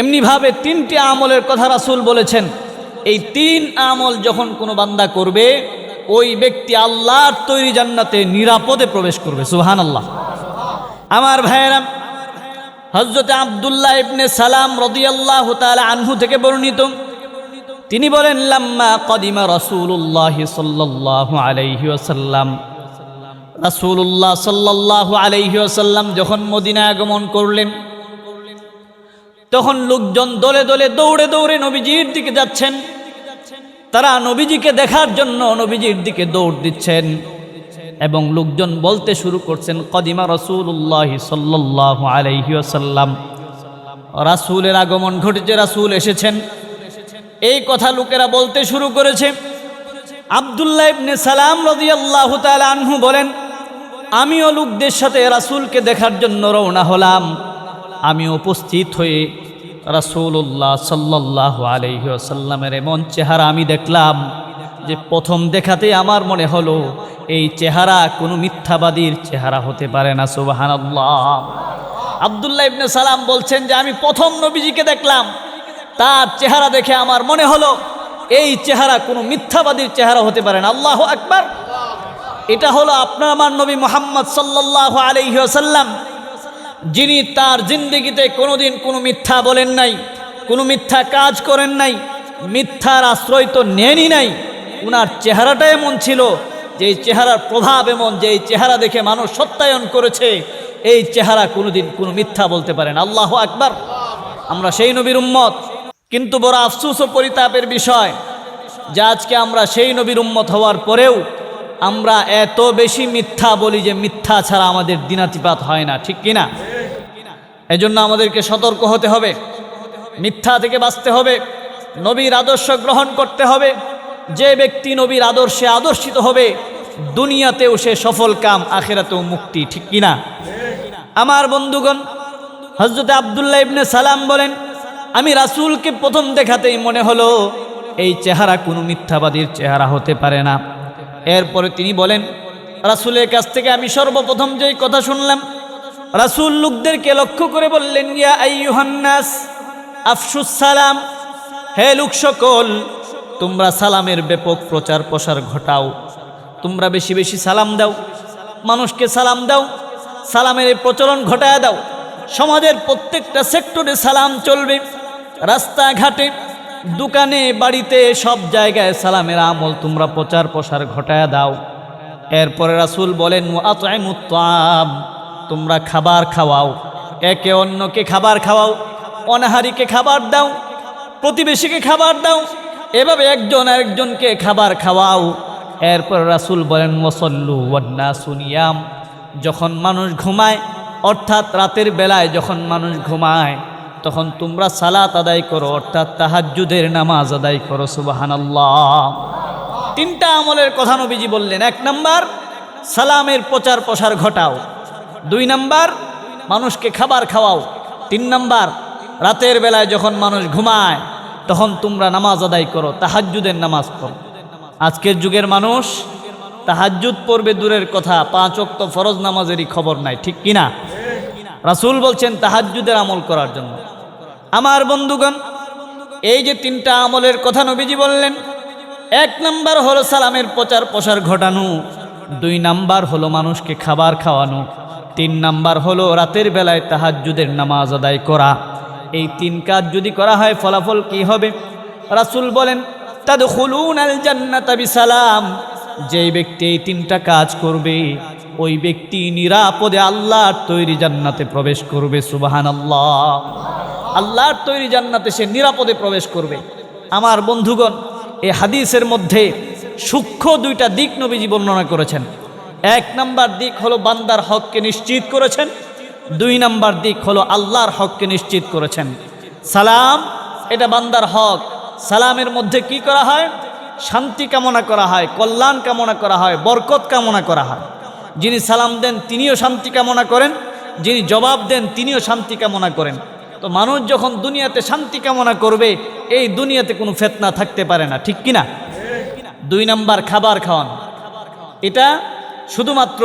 এমনিভাবে তিনটি আমলের কথা রাসুল বলেছেন। এই তিন আমল যখন কোনো বান্দা করবে, ওই ব্যক্তি আল্লাহর তৈরি জান্নাতে নিরাপদে প্রবেশ করবে। সুহান আল্লাহ আমার ভাইয়েরাম হজরত আবদুল্লাহ ইবনে সালাম রদিয়াল্লাহ তাআলা আনহু থেকে বর্ণিত। তিনি বলেন, লাম্মা কদিমা রসুল্লাহ সাল্লাহ আলাইহি ওয়াসাল্লাম। রাসূলুল্লাহ সাল্লাল্লাহু আলাইহি যখন মদিনা আগমন করলেন তখন লোকজন দলে দলে দৌড়ে দৌড়ে নবীজির দিকে যাচ্ছেন। তারা নবীজিকে দেখার জন্য নবীজির দিকে দৌড় দিচ্ছেন এবং লোকজন বলতে শুরু করছেন, কদিমা রসুল্লাহ সাল্লাহ আলাইহি ওয়াসাল্লাম, রাসূলের আগমন ঘটেছে, রাসূল এসেছেন। এই কথা লোকেরা বলতে শুরু করেছে। আবদুল্লাহ ইবনে সালাম রাদিয়াল্লাহু তাআলা আনহু বলেন, আমিও লোকদের সাথে রাসূলকে দেখার জন্য রওনা হলাম। আমি উপস্থিত হয়ে রাসূলুল্লাহ সাল্লাল্লাহু আলাইহি ওয়াসাল্লামের এমন চেহারা আমি দেখলাম যে প্রথম দেখাতে আমার মনে হলো এই চেহারা কোনো মিথ্যাবাদীর চেহারা হতে পারে না, সুবহানাল্লাহ। আবদুল্লাহ ইবনে সালাম বলছেন যে আমি প্রথম নবীজিকে দেখলাম, তার চেহারা দেখে আমার মনে হলো এই চেহারা কোনো মিথ্যাবাদীর চেহারা হতে পারে না। আল্লাহ আকবার। এটা হলো আপনার আমার নবী মোহাম্মদ সাল্লাহ আলহিহাসাল্লাম যিনি তার জিন্দগিতে কোনোদিন কোনো মিথ্যা বলেন নাই, কোনো মিথ্যা কাজ করেন নাই, মিথ্যার আশ্রয় তো নেনই নাই। উনার চেহারাটা এমন ছিল, যে চেহারার প্রভাব এমন, যে চেহারা দেখে মানুষ সত্যায়ন করেছে, এই চেহারা কোনোদিন কোনো মিথ্যা বলতে পারেন আল্লাহ আকবার। আমরা সেই নবীর উম্মত। কিন্তু বড় আফসুস ও পরিতাপের বিষয়, যে আজকে আমরা সেই নবীর উম্মত হওয়ার পরেও আমরা এত বেশি মিথ্যা বলি যে মিথ্যা ছাড়া আমাদের দিনাতিপাত হয় না, ঠিক কিনা? এজন্য আমাদেরকে সতর্ক হতে হবে। মিথ্যা থেকে বাঁচতে হবে। নবীর আদর্শ গ্রহণ করতে হবে। যে ব্যক্তি নবীর আদর্শে আদর্শিত হবে, দুনিয়াতেও সে সফল কাম, আখেরাতেও মুক্তি, ঠিক কিনা? আমার বন্ধুগণ হজরত আবদুল্লাহ ইবনে সালাম বলেন, আমি রাসূলকে প্রথম দেখাতেই মনে হলো, এই চেহারা কোনো মিথ্যাবাদীর চেহারা হতে পারে না। এরপরে তিনি বলেন, রাসূলের কাছ থেকে আমি সর্বপ্রথম যেই কথা শুনলাম রাসূল লোকদেরকে লক্ষ্য করে বললেন, ইয়া আইয়ুহান্নাস আফসুস সালাম। হে লোক সকল, তোমরা সালামের ব্যাপক প্রচার প্রসার ঘটাও। তোমরা বেশি বেশি সালাম দাও। মানুষকে সালাম দাও। সালামের প্রচলন ঘটায় দাও। সমাজের প্রত্যেকটা সেক্টরে সালাম চলবে। রাস্তাঘাটে, দোকানে, বাড়িতে, সব জায়গায় সালামের আমল তোমরা প্রচার প্রসার ঘটায় দাও। এরপরে রাসূল বলেন আতআমুত্তাম তোমরা খাবার খাওয়াও। একে অন্যকে খাবার খাওয়াও, অনাহারিকে খাবার দাও, প্রতিবেশীকে খাবার দাও, এভাবে একজন আরেকজনকে খাবার খাওয়াও। এরপর রাসূল বলেন মসল্লু ওয়ান্না সুনিয়াম যখন মানুষ ঘুমায়, অর্থাৎ রাতের বেলায় যখন মানুষ ঘুমায়, তখন তোমরা সালাত আদায় করো, অর্থাৎ তাহাজ্জুদের নামাজ আদায় করো, সুবাহানাল্লাহ। তিনটা আমলের কথা নবীজি বললেন। এক নাম্বার, সালামের প্রচার প্রসার ঘটাও। দুই নাম্বার, মানুষকে খাবার খাওয়াও। তিন নাম্বার, রাতের বেলায় যখন মানুষ ঘুমায়, তখন তোমরা নামাজ আদায় করো, তাহাজ্জুদের নামাজ পড়ো। আজকের যুগের মানুষ, তাহাজ্জুদ পড়বে দূরের কথা, পাঁচ অক্ত ফরজ নামাজেরই খবর নাই, ঠিক কিনা? রাসূল বলছেন, তাহাজ্জুদের আমল করার জন্য। আমার বন্ধুগণ, এই যে তিনটা আমলের কথা নবীজি বললেন, এক নাম্বার হলো সালামের প্রচার প্রসার ঘটানো, দুই নাম্বার হলো মানুষকে খাবার খাওয়ানো। তিন নাম্বার হলো রাতের বেলায় তাহাজ্জুদের নামাজ আদায় করা। এই তিন কাজ যদি করা হয়, ফলাফল কি হবে? রাসূল বলেন বিসালাম। যেই ব্যক্তি এই তিনটা কাজ করবে, ওই ব্যক্তি নিরাপদে আল্লাহর তৈরি জান্নাতে প্রবেশ করবে সুবাহান আল্লাহ আল্লাহর তৈরি জান্নাতে সে নিরাপদে প্রবেশ করবে। আমার বন্ধুগণ এই হাদিসের মধ্যে সূক্ষ্ম দুইটা দিক নবীজি বর্ণনা করেছেন। এক নাম্বার দিক হলো বান্দার হককে নিশ্চিত করেছেন, দুই নাম্বার দিক হলো আল্লাহর হককে নিশ্চিত করেছেন। সালাম, এটা বান্দার হক। সালামের মধ্যে কি করা হয়? শান্তি কামনা করা হয়, কল্যাণ কামনা করা হয়, বরকত কামনা করা হয়। যিনি সালাম দেন, তিনিও শান্তি কামনা করেন। যিনি জবাব দেন, তিনিও শান্তি কামনা করেন। তো মানুষ যখন দুনিয়াতে শান্তি কামনা করবে, এই দুনিয়াতে কোনো ফেতনা থাকতে পারে না, ঠিক কিনা? দুই নাম্বার খাবার খাওয়ান। এটা শুধুমাত্র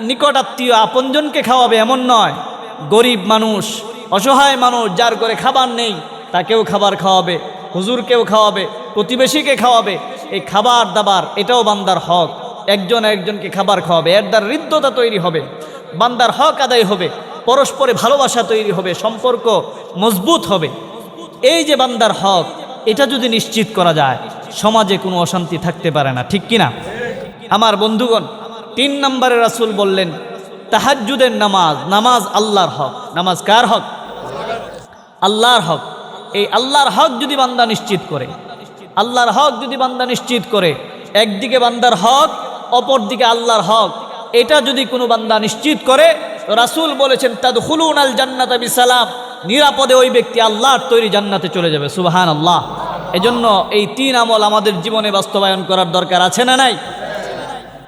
নিকট আত্মীয় আপনজনকে খাওয়াবে এমন নয়। গরিব মানুষ, অসহায় মানুষ, যার করে খাবার নেই, তাকেও খাবার খাওয়াবে, হুজুরকেও খাওয়াবে, প্রতিবেশীকে খাওয়াবে। এই খাবার দাবার, এটাও বান্দার হক। একজন একজনকে খাবার খাওয়াবে। এর দ্বারা হৃদ্যতা তৈরি হবে, বান্দার হক আদায় হবে, পরস্পরে ভালোবাসা তৈরি হবে, সম্পর্ক মজবুত হবে। এই যে বান্দার হক, এটা যদি নিশ্চিত করা যায়, সমাজে কোনো অশান্তি থাকতে পারে না, ঠিক কিনা? আমার বন্ধুগণ, তিন নম্বরে রাসূল বললেন, তাহাজ্জুদের নামাজ নামাজ আল্লাহর হক। নামাজ কার হক? আল্লাহর হক। এই আল্লাহর হক যদি বান্দা নিশ্চিত করে, আল্লাহর হক যদি বান্দা নিশ্চিত করে, একদিকে বান্দার হক অপর দিকে আল্লাহর হক। এটা যদি কোনো বান্দা নিশ্চিত করে, রাসূল বলেছেন তাদ হুলুন আল জান্নাত সালাম নিরাপদে ওই ব্যক্তি আল্লাহর তৈরি জান্নাতে চলে যাবে। সুবাহান আল্লাহ এজন্য এই তিন আমল আমাদের জীবনে বাস্তবায়ন করার দরকার আছে না নাই?